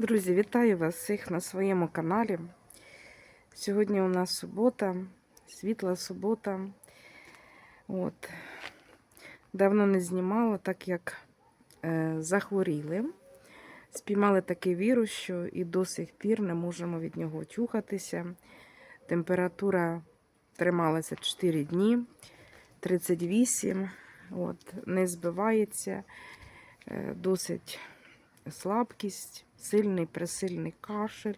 Друзі, вітаю вас всіх на своєму каналі. Сьогодні у нас субота, світла субота. От. Давно не знімала, так як е, захворіли. Спіймали такий вірус, що і до сих пір не можемо від нього чухатися. Температура трималася 4 дні, 38, от, не збивається, е, досить слабкість, сильний пресильний кашель,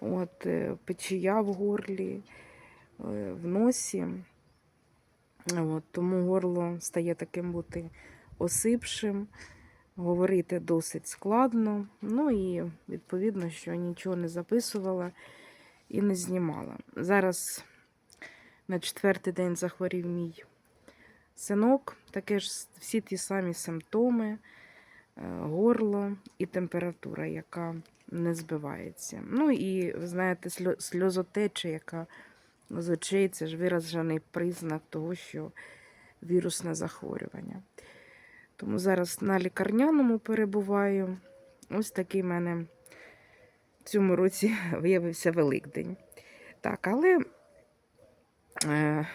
от, е, печія в горлі, е, в носі. От, тому горло стає таким бути осипшим, говорити досить складно. Ну і відповідно, що нічого не записувала і не знімала. Зараз на четвертий день захворів мій синок, таке ж всі ті самі симптоми горло і температура, яка не збивається. Ну і, ви знаєте, сльозотеча, яка з очей, це ж виражений признак того, що вірусне захворювання. Тому зараз на лікарняному перебуваю. Ось такий в мене в цьому році виявився Великдень. Так, але е,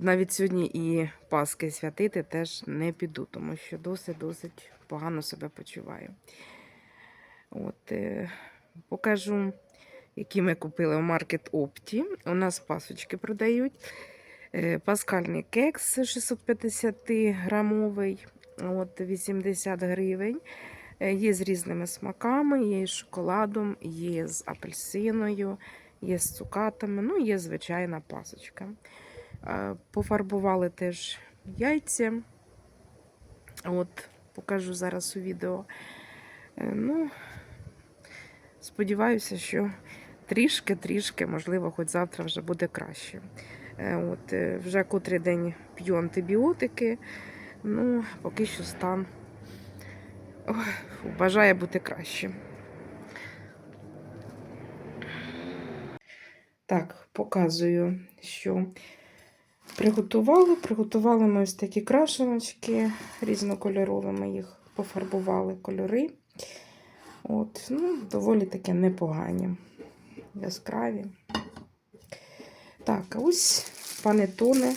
навіть сьогодні і Паски святити теж не піду, тому що досить-досить погано себе почуваю. От, е, покажу, які ми купили в маркет Опті. У нас пасочки продають. Е, Паскальний кекс 650 грамовий, от 80 гривень. Е, Є з різними смаками, є з шоколадом, є з апельсиною, є з цукатами, ну є звичайна пасочка. Пофарбували теж яйця. От, покажу зараз у відео. Е, Ну, сподіваюся, що трішки-трішки, можливо, хоч завтра вже буде краще. Е, От, е, вже котрий день п'ю антибіотики. Ну, поки що стан фу, бажає бути краще. Так, показую, що приготували. Приготували ми ось такі крашеночки різнокольорові, ми їх пофарбували кольори. От, ну, доволі таки непогані, яскраві. Так, а ось панетони.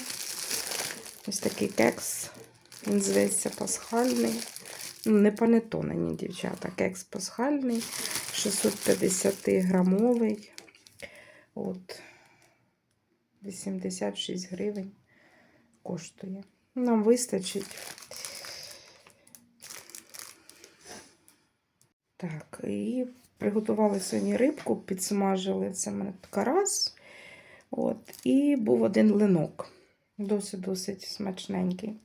Ось такий кекс. Він зветься пасхальний. Ну, не панетони, ні, дівчата. Кекс пасхальний, 650 грамовий. От 86 гривень коштує. Нам вистачить. Так, і приготували сьогодні рибку, підсмажили. Це в мене карась. От, і був один линок. Досить-досить смачненький.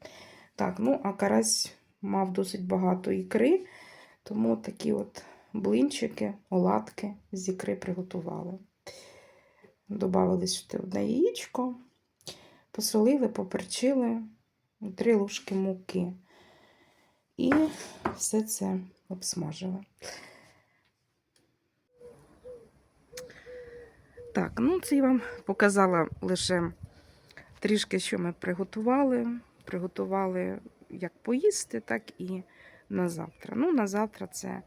Так, ну, а карась мав досить багато ікри, тому такі от блинчики, оладки з ікри приготували. Добавили сюди одне яєчко, посолили, поперчили, три ложки муки. І все це обсмажили. Так, ну це я вам показала лише трішки, що ми приготували. Приготували як поїсти, так і на завтра. Ну, на завтра це,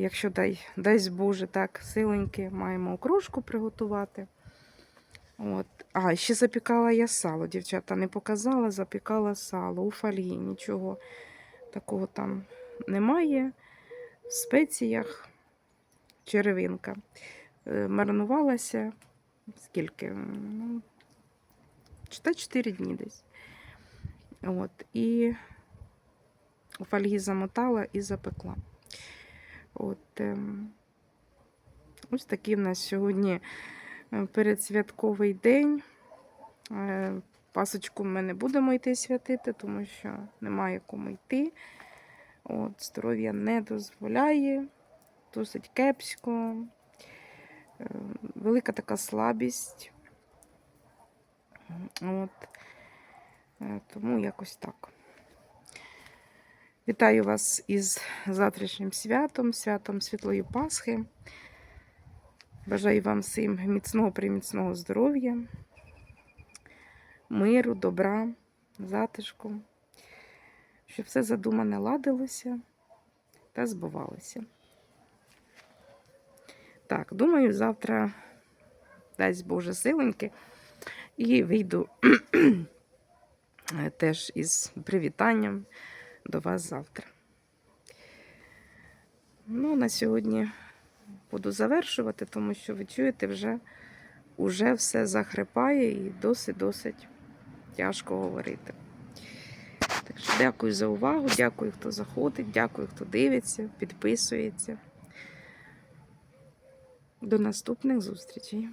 якщо дай, дасть Боже, так, силеньки, маємо окрошку приготувати. От. А, ще запікала я сало, дівчата, не показала, запікала сало у фольгі, нічого такого там немає. В спеціях черевинка. Е, Маринувалася скільки? Ну, та 4 дні десь. От, і у фольгі замотала і запекла. От, ем, ось такий в нас сьогодні е, передсвятковий день. Е, Пасочку ми не будемо йти святити, тому що немає кому йти. От, здоров'я не дозволяє, досить кепсько. Е, Велика така слабість. От. Тому якось так. Вітаю вас із завтрашнім святом, святом Світлої Пасхи. Бажаю вам всім міцного приміцного здоров'я, миру, добра, затишку, щоб все задумане ладилося та збувалося. Так, думаю, завтра дасть Боже силеньки. І вийду теж із привітанням до вас завтра. Ну, на сьогодні буду завершувати, тому що ви чуєте, вже, вже все захрипає і досить-досить тяжко говорити. Так що дякую за увагу, дякую, хто заходить, дякую, хто дивиться, підписується. До наступних зустрічей.